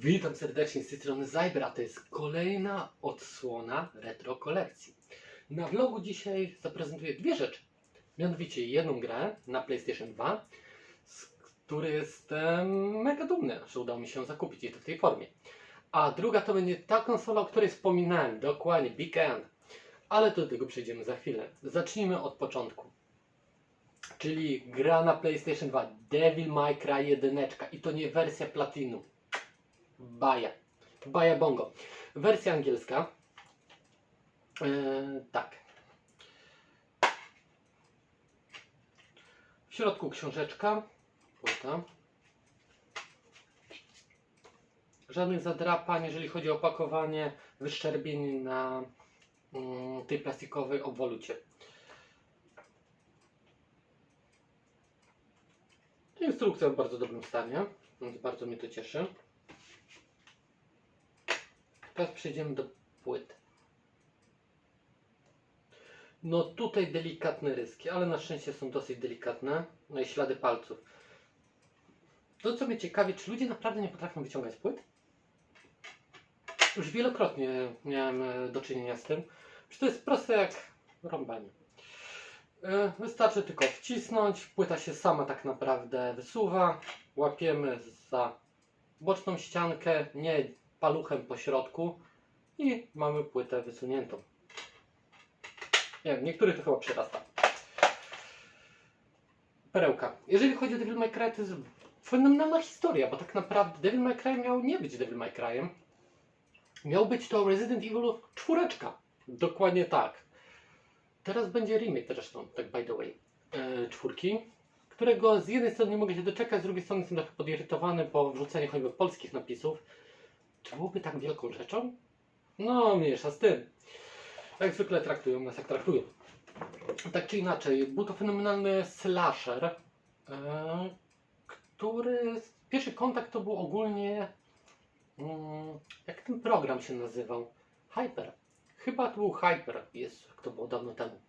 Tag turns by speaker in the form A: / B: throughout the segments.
A: Witam serdecznie z tej strony Zajber, a to jest kolejna odsłona retro kolekcji. Na vlogu dzisiaj zaprezentuję dwie rzeczy. Mianowicie jedną grę na PlayStation 2, z której jestem mega dumny, że udało mi się zakupić i to w tej formie. A druga to będzie ta konsola, o której wspominałem, dokładnie Big End. Ale do tego przejdziemy za chwilę. Zacznijmy od początku. Czyli gra na PlayStation 2 Devil May Cry 1 i to nie wersja Platinum. Baja. Baja Bongo. Wersja angielska. Eee, tak. W środku książeczka. Płyta. Żadnych zadrapań, jeżeli chodzi o opakowanie, wyszczerbień na mm, tej plastikowej obwolucie. Instrukcja w bardzo dobrym stanie, więc bardzo mnie to cieszy. Teraz przejdziemy do płyt. No tutaj delikatne ryski, ale na szczęście są dosyć delikatne. No i ślady palców. To co mnie ciekawi, czy ludzie naprawdę nie potrafią wyciągać płyt? Już wielokrotnie miałem e, do czynienia z tym. Czy to jest proste jak rąbanie. E, Wystarczy tylko wcisnąć, płyta się sama tak naprawdę wysuwa. Łapiemy za boczną ściankę, nie paluchem po środku i mamy płytę wysuniętą. Nie wiem, niektórych to chyba przerasta. Perełka. Jeżeli chodzi o Devil May Cry, to jest fenomenalna historia, bo tak naprawdę Devil May Cry miał nie być Devil May Cry'em. Miał być to Resident Evil czwóreczka. Dokładnie tak. Teraz będzie remake zresztą, tak by the way, e, czwórki, którego z jednej strony nie mogę się doczekać, z drugiej strony jestem trochę podirytowany po wrzuceniu choćby polskich napisów. Czy byłoby tak wielką rzeczą? No, mniejsza z tym. Jak zwykle traktują nas jak traktują. Tak czy inaczej, był to fenomenalny slasher, e, który pierwszy kontakt to był ogólnie mm, jak ten program się nazywał? Hyper. Chyba to był Hyper, jest, jak to było dawno temu.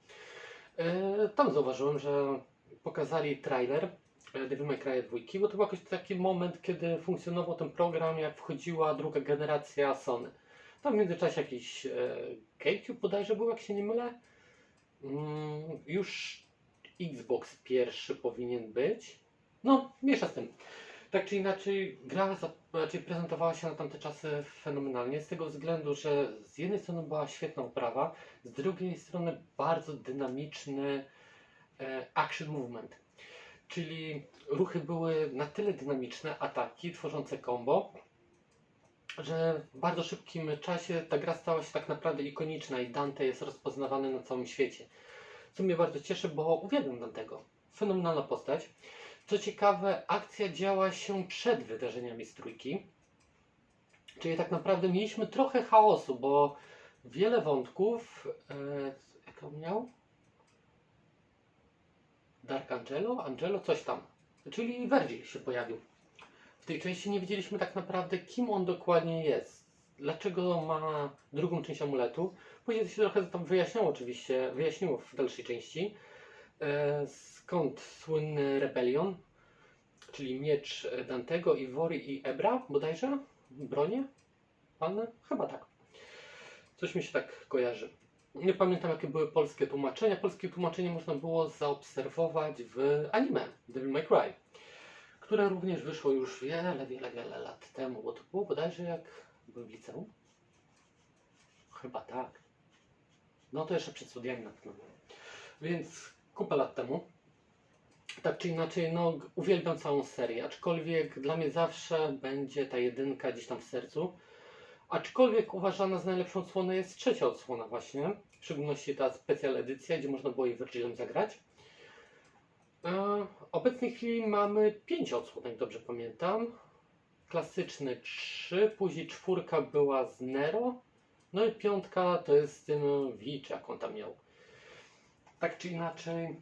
A: E, tam zauważyłem, że pokazali trailer Devil May Cry 2, bo to był jakiś taki moment, kiedy funkcjonował ten program, jak wchodziła druga generacja Sony. Tam w międzyczasie jakiś e, GameCube bodajże był, jak się nie mylę. Mm, już Xbox pierwszy powinien być. No, miesza z tym. Tak czy inaczej, gra raczej prezentowała się na tamte czasy fenomenalnie, z tego względu, że z jednej strony była świetna oprawa, z drugiej strony bardzo dynamiczny e, action movement. Czyli ruchy były na tyle dynamiczne, ataki tworzące combo, że w bardzo szybkim czasie ta gra stała się tak naprawdę ikoniczna i Dante jest rozpoznawany na całym świecie. Co mnie bardzo cieszy, bo uwielbiam Dantego. Fenomenalna postać. Co ciekawe, akcja działa się przed wydarzeniami z trójki. Czyli tak naprawdę mieliśmy trochę chaosu, bo wiele wątków. E, jak on miał? Dark Angelo? Angelo? Coś tam. Czyli Virgil się pojawił. W tej części nie wiedzieliśmy tak naprawdę, kim on dokładnie jest. Dlaczego ma drugą część amuletu. Później to się trochę tam wyjaśniało oczywiście, wyjaśniło w dalszej części. E, skąd słynny Rebellion, czyli miecz Dantego, Iwory i Ebra bodajże? Bronie? Panny? Chyba tak. Coś mi się tak kojarzy. Nie pamiętam jakie były polskie tłumaczenia. Polskie tłumaczenie można było zaobserwować w anime Devil May Cry, które również wyszło już wiele, wiele, wiele lat temu, bo to było bodajże jak byłem w liceum. Chyba tak. No to jeszcze przed studiami na pewno. Więc kupę lat temu. Tak czy inaczej, no uwielbiam całą serię, aczkolwiek dla mnie zawsze będzie ta jedynka gdzieś tam w sercu. Aczkolwiek uważana za najlepszą odsłonę jest trzecia odsłona właśnie, w szczególności ta specjal edycja, gdzie można było jej Virgilem zagrać. E, w obecnej chwili mamy pięć odsłon, jak dobrze pamiętam. Klasyczny 3, później czwórka była z Nero, no i piątka to jest z tym V, jak on tam miał. Tak czy inaczej,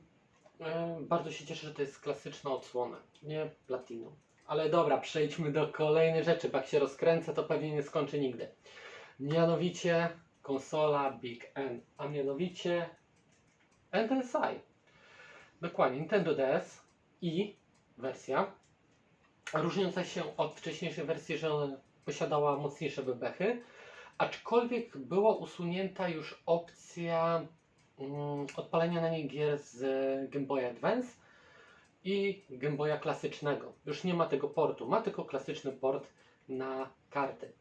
A: e, bardzo się cieszę, że to jest klasyczna odsłona, nie Platinum. Ale dobra, przejdźmy do kolejnej rzeczy, bo jak się rozkręcę, to pewnie nie skończy nigdy. Mianowicie konsola Big N, a mianowicie NDSi. Dokładnie, Nintendo DS i wersja, różniąca się od wcześniejszej wersji, że posiadała mocniejsze bebechy, aczkolwiek była usunięta już opcja mm, odpalenia na niej gier z Game Boy Advance i Game Boya klasycznego. Już nie ma tego portu, ma tylko klasyczny port na karty.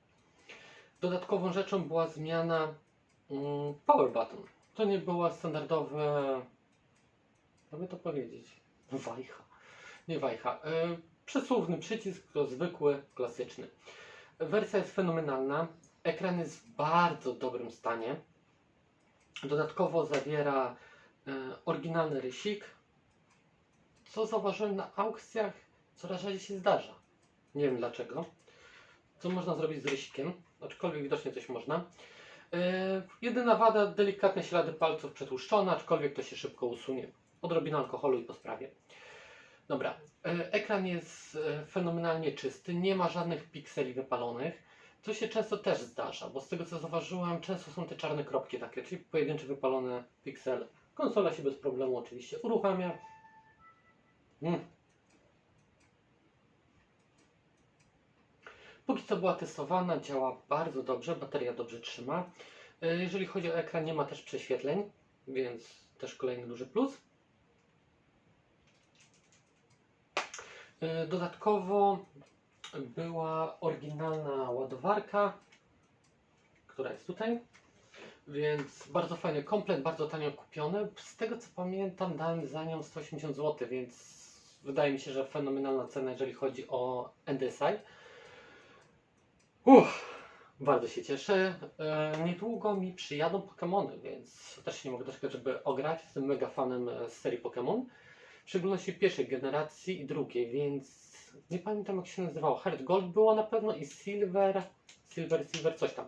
A: Dodatkową rzeczą była zmiana mm, Power Button. To nie była standardowe, jakby to powiedzieć, wajcha. Nie wajcha. Yy, przycisk to zwykły, klasyczny. Wersja jest fenomenalna. Ekran jest w bardzo dobrym stanie. Dodatkowo zawiera e, oryginalny rysik, co zauważyłem na aukcjach coraz rzadziej się zdarza. Nie wiem dlaczego. Co można zrobić z rysikiem, aczkolwiek widocznie coś można. E, jedyna wada, delikatne ślady palców przetłuszczone, aczkolwiek to się szybko usunie. Odrobina alkoholu i po sprawie. Dobra, e, ekran jest e, fenomenalnie czysty, nie ma żadnych pikseli wypalonych. To się często też zdarza, bo z tego co zauważyłem, często są te czarne kropki takie, czyli pojedyncze wypalone piksele. Konsola się bez problemu oczywiście uruchamia. Mm. Póki co była testowana, działa bardzo dobrze, bateria dobrze trzyma. E, Jeżeli chodzi o ekran, nie ma też prześwietleń, więc też kolejny duży plus. E, Dodatkowo była oryginalna ładowarka, która jest tutaj. Więc bardzo fajny komplet, bardzo tanio kupiony. Z tego co pamiętam, dałem za nią 180 zł, więc wydaje mi się, że fenomenalna cena, jeżeli chodzi o NDSI. Uff, bardzo się cieszę. E, niedługo mi przyjadą Pokémony, więc też nie mogę doczekać, żeby ograć. Jestem mega fanem e, serii Pokémon. W szczególności pierwszej generacji i drugiej, więc nie pamiętam jak się nazywało. Heart Gold było na pewno i Silver, Silver, Silver, coś tam.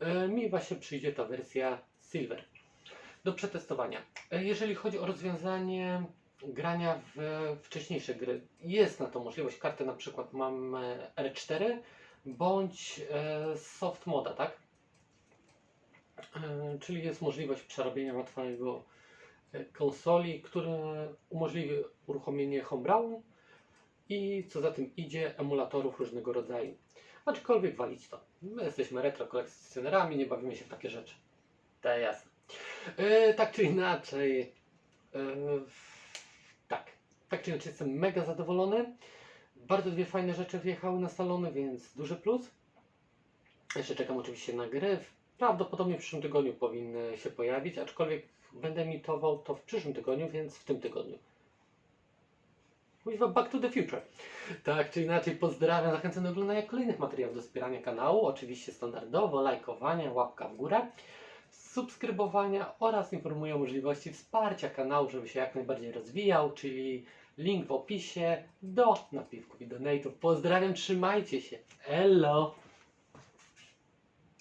A: E, Mi właśnie przyjdzie ta wersja Silver do przetestowania. E, Jeżeli chodzi o rozwiązanie grania w wcześniejsze gry, jest na to możliwość. Kartę na przykład mam e, R4 bądź e, soft moda, tak? E, Czyli jest możliwość przerobienia Twojego e, konsoli, które umożliwi uruchomienie Homebrew i co za tym idzie emulatorów różnego rodzaju. Aczkolwiek walić to. My jesteśmy retro kolekcjonerami, nie bawimy się w takie rzeczy. To jasne. Tak czy inaczej. Tak. Tak czy inaczej jestem mega zadowolony. Bardzo dwie fajne rzeczy wjechały na salony, więc duży plus. Jeszcze czekam oczywiście na gry. Prawdopodobnie w przyszłym tygodniu powinny się pojawić, aczkolwiek będę emitował to w przyszłym tygodniu, więc w tym tygodniu. Kuźwa Back to the Future. Tak czy inaczej pozdrawiam, zachęcam do oglądania kolejnych materiałów do wspierania kanału. Oczywiście standardowo, lajkowania, łapka w górę, subskrybowania oraz informuję o możliwości wsparcia kanału, żeby się jak najbardziej rozwijał, czyli link w opisie do napiwków i donate'ów. Pozdrawiam, trzymajcie się. Elo!